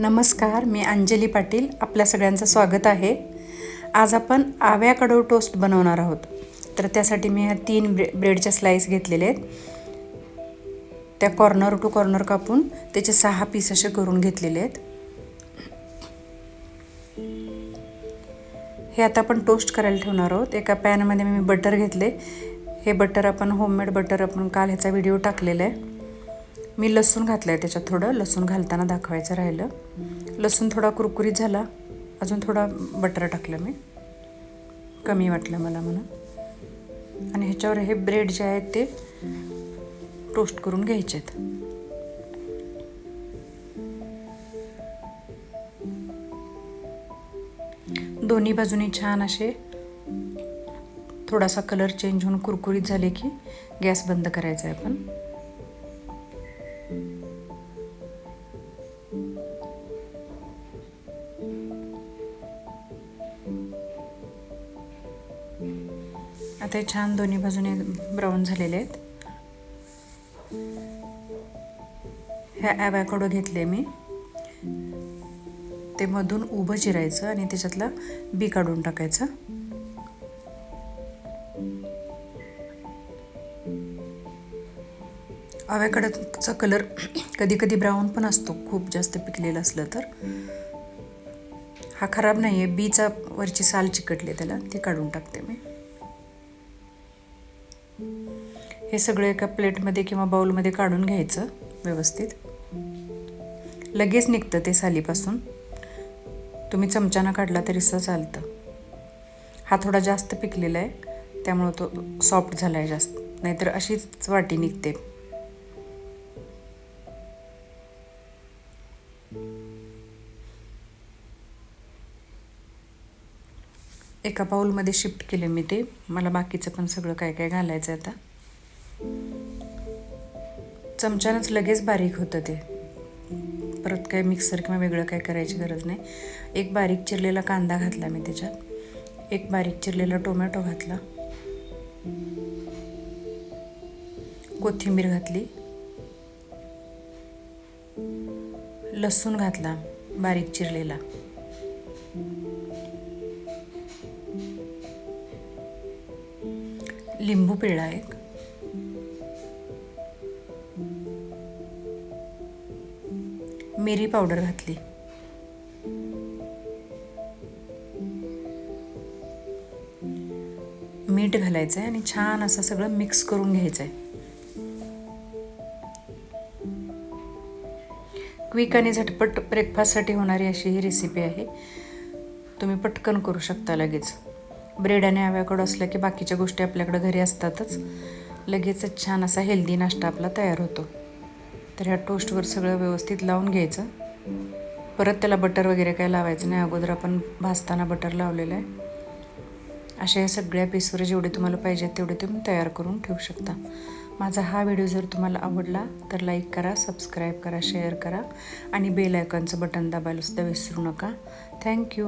नमस्कार मी अंजली पाटील. आपल्या सगळ्यांचं स्वागत आहे. आज आपण आव्याकडव टोस्ट बनवणार आहोत. तर त्यासाठी मी ह्या तीन ब्रे ब्रेडच्या स्लाईस घेतलेले आहेत. त्या कॉर्नर टू कॉर्नर कापून त्याचे सहा पीस असे करून घेतलेले आहेत. हे आता आपण टोस्ट करायला ठेवणार आहोत. एका पॅनमध्ये मी बटर घेतले. हे बटर आपण होममेड बटर आपण काल ह्याचा व्हिडिओ टाकलेला आहे. मी लसूण घातलं आहे त्याच्यात थोडं. लसूण घालताना दाखवायचं राहिलं. लसूण थोडा कुरकुरीत झाला. अजून थोडा बटर टाकलं मी. कमी वाटलं मला म्हणून. आणि ह्याच्यावर हे ब्रेड जे आहेत ते टोस्ट करून घ्यायचे आहेत दोन्ही बाजूनी छान असे थोडासा कलर चेंज होऊन कुरकुरीत झाले की गॅस बंद करायचा आहे आपण. आता हे छान दोन्ही बाजूने ब्राऊन झालेले आहेत. ह्या ॲबॅकडो घेतले मी. ते मधून उभं चिरायचं आणि त्याच्यातलं बी काढून टाकायचं. आव्याकडचा कलर कधी कधी ब्राऊन पण असतो खूप जास्त पिकलेलं असलं तर. हा खराब नाही आहे बीचा वरची साल चिकटली त्याला ते काढून टाकते मी. हे सगळं एका प्लेटमध्ये किंवा बाऊलमध्ये काढून घ्यायचं व्यवस्थित. लगेच निघतं ते सालीपासून. तुम्ही चमच्यानं काढला तरी सुद्धा चालतं. हा थोडा जास्त पिकलेला आहे त्यामुळं तो सॉफ्ट झाला आहे जास्त. नाहीतर अशीच वाटी निघते. एका पाऊलमध्ये शिफ्ट केले मी ते. मला बाकीचं पण सगळं काय काय घालायचं आहे आता. चमच्यानंच लगेच बारीक होतं ते. परत काय मिक्सर किंवा वेगळं काय करायची गरज नाही. एक बारीक चिरलेला कांदा घातला मी त्याच्यात. एक बारीक चिरलेला टोमॅटो घातला. कोथिंबीर घातली. लसूण घातला बारीक चिरलेला. लिंबू पिळला एक. मिरी पावडर घातली. मीठ घालायचं आहे आणि छान असं सगळं मिक्स करून घ्यायचं आहे क्विक आणि झटपट ब्रेकफास्टसाठी होणारी अशी ही रेसिपी आहे. तुम्ही पटकन करू शकता लगेच. ब्रेड आणि आव्याकडं असलं की बाकीच्या गोष्टी आपल्याकडं घरी असतातच. लगेचच छान असा हेल्दी नाश्ता आपला तयार होतो. तर ह्या टोस्टवर सगळं व्यवस्थित लावून घ्यायचं. परत त्याला बटर वगैरे काय लावायचं नाही. अगोदर आपण भाजताना बटर लावलेलं आहे. अशा या सगळ्या पीसवर जेवढे तुम्हाला पाहिजेत तेवढे तुम्ही तयार करून ठेवू शकता. माझा हा व्हिडिओ जर तुम्हाला आवडला तर लाईक करा सबस्क्राईब करा शेअर करा आणि बेल आयकॉनचं बटन दाबायला सुद्धा विसरू नका. थँक्यू